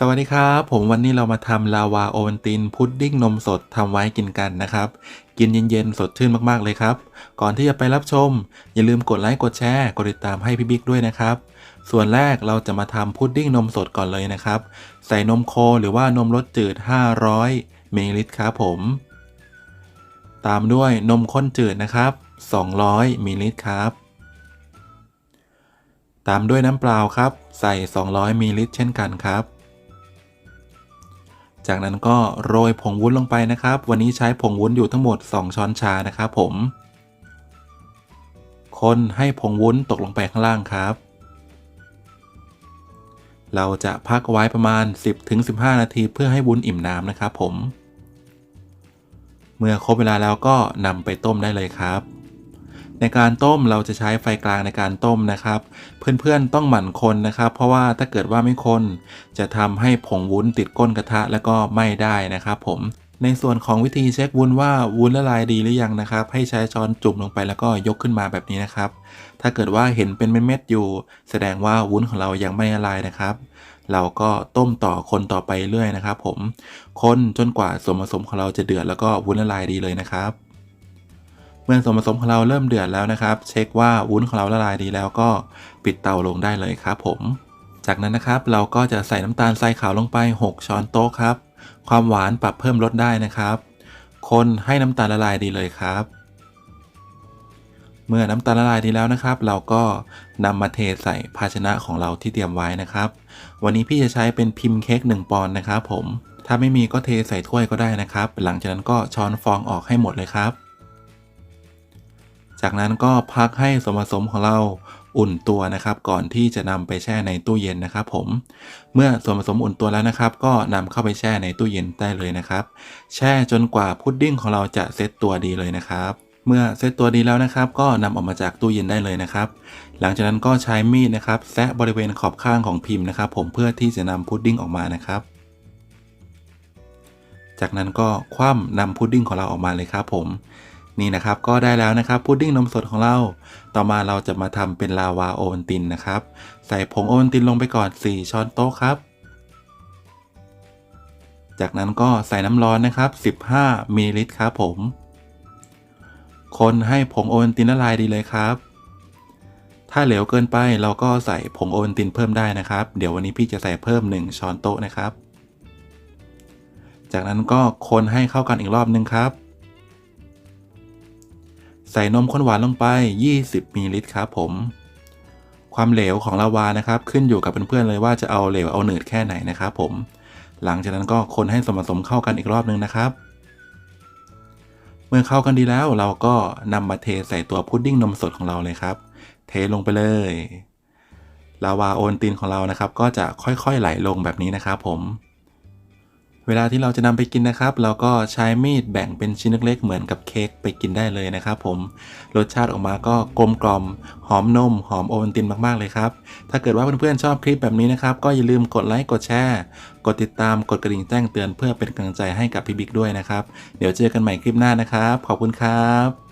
สวัสดีครับ ผมวันนี้เรามาทำลาวาโอวัลตินพุดดิ้งนมสดทำไว้กินกันนะครับ กินเย็นๆ สดชื่นมากๆเลยครับ ก่อนที่จะไปรับชม อย่าลืมกดไลค์กดแชร์กดติดตามให้พี่บิ๊กด้วยนะครับ ส่วนแรกเราจะมาทำพุดดิ้งนมสดก่อนเลยนะครับ ใส่นมโคหรือว่านมรสจืด 500มิลลิลิตรครับผม ตามด้วยนมข้นจืดนะครับ 200มิลลิลิตรครับ ตามด้วยน้ำเปล่าครับ ใส่ 200มิลลิลิตรเช่นกันครับ จากนั้นก็โรยผงวุ้นลงไปนะครับ วันนี้ใช้ผงวุ้นอยู่ทั้งหมด 2 ช้อนชานะครับผม คนให้ผงวุ้นตกลงไปข้างล่างครับ เราจะพักไว้ประมาณ 10-15 นาทีเพื่อให้วุ้นอิ่มน้ำนะครับผม เมื่อครบเวลาแล้วก็นำไปต้มได้เลยครับ ในการต้มเราจะใช้ไฟกลางในการต้มนะครับ เพื่อนๆต้องหมั่นคนนะครับ เพราะว่าถ้าเกิดว่าไม่คนจะทำให้ผงวุ้นติดก้นกระทะแล้วก็ไหม้ได้นะครับผมในส่วนของวิธีเช็ควุ้นว่าวุ้นละลายดีหรือยังนะครับ ให้ใช้ช้อนจุ่มลงไปแล้วก็ยกขึ้นมาแบบนี้นะครับ ถ้าเกิดว่าเห็นเป็นเม็ดๆอยู่ แสดงว่าวุ้นของเรายังไม่ละลายนะครับ เราก็ต้มต่อคนต่อไปเรื่อยนะครับ ผมคนจนกว่าส่วนผสมของเราจะเดือดแล้วก็วุ้นละลายดีเลยนะครับ มื่อส่วนผสมของเราเริ่มเดือดแล้วนะครับ เช็คว่าวุ้นของเราละลายดีแล้วก็ปิดเตาลงได้เลยครับผม จากนั้นนะครับเราก็จะใส่น้ำตาลทรายขาวลงไป 6 ช้อนโต๊ะครับ ความหวานปรับเพิ่มลดได้นะครับ คนให้น้ำตาลละลายดีเลยครับ เมื่อน้ำตาลละลายดีแล้วนะครับ เราก็นำมาเทใส่ภาชนะของเราที่เตรียมไว้นะครับ วันนี้พี่จะใช้เป็นพิมพ์เค้ก1ปอนด์นะครับ ผม ถ้าไม่มีก็เทใส่ถ้วยก็ได้นะครับ หลังจากนั้นก็ช้อนฟองออกให้หมดเลยครับ จากนั้นก็พักให้ส่วนผสมของเราอุ่นตัวนะครับ ก่อนที่จะนำไปแช่ในตู้เย็นนะครับ ผม เมื่อส่วนผสมอุ่นตัวแล้วนะครับ ก็นำเข้าไปแช่ในตู้เย็นได้เลยนะครับ แช่จนกว่าพุดดิ้งของเราจะเซตตัวดีเลยนะครับเมื่อเซตตัวดีแล้วนะครับ ก็นำออกมาจากตู้เย็นได้เลยนะครับ หลังจากนั้นก็ใช้มีดนะครับแซะบริเวณขอบข้างของพิมพ์นะครับ ผมเพื่อที่จะนำพุดดิ้งออกมานะครับ จากนั้นก็คว่ำนำพุดดิ้งของเราออกมาเลยครับผม นี่นะครับก็ได้แล้วนะครับพุดดิ้งนมสดของเรา ต่อมาเราจะมาทำเป็นลาวาโอวัลตินนะครับ ใส่ผงโอวัลตินลงไปก่อน 4 ช้อนโต๊ะครับ จากนั้นก็ใส่น้ำร้อนนะครับ 15มิลลิลิตรครับผม คนให้ผงโอวัลตินละลายดีเลยครับ ถ้าเหลวเกินไปเราก็ใส่ผงโอวัลตินเพิ่มได้นะครับ เดี๋ยววันนี้พี่จะใส่เพิ่ม 1 ช้อนโต๊ะนะครับ จากนั้นก็คนให้เข้ากันอีกรอบนึงครับ ใส่นมข้นหวานลงไป 20มิลลิลิตรครับผม ความเหลวของลาวานะครับขึ้นอยู่กับเพื่อนๆเลยว่าจะเอาเหลวเอาหนืดแค่ไหนนะครับผม หลังจากนั้นก็คนให้ส่วนผสมเข้ากันอีกรอบนึงนะครับ เมื่อเข้ากันดีแล้วเราก็นำมาเทใส่ตัวพุดดิ้งนมสดของเราเลยครับ เทลงไปเลยลาวาโอนตินของเรานะครับ ก็จะค่อยๆไหลลงแบบนี้นะครับผม เวลาที่เราจะนำไปกินนะครับ เราก็ใช้มีดแบ่งเป็นชิ้นเล็กๆเหมือนกับเค้กไปกินได้เลยนะครับผมรสชาติออกมาก็กลมกล่อมหอมนม หอมโอวัลตินมากๆเลยครับ ถ้าเกิดว่าเพื่อนๆชอบคลิปแบบนี้นะครับ ก็อย่าลืมกดไลค์กดแชร์กดติดตามกดกระดิ่งแจ้งเตือนเพื่อเป็นกำลังใจให้กับพี่บิ๊กด้วยนะครับ เดี๋ยวเจอกันใหม่คลิปหน้านะครับ ขอบคุณครับ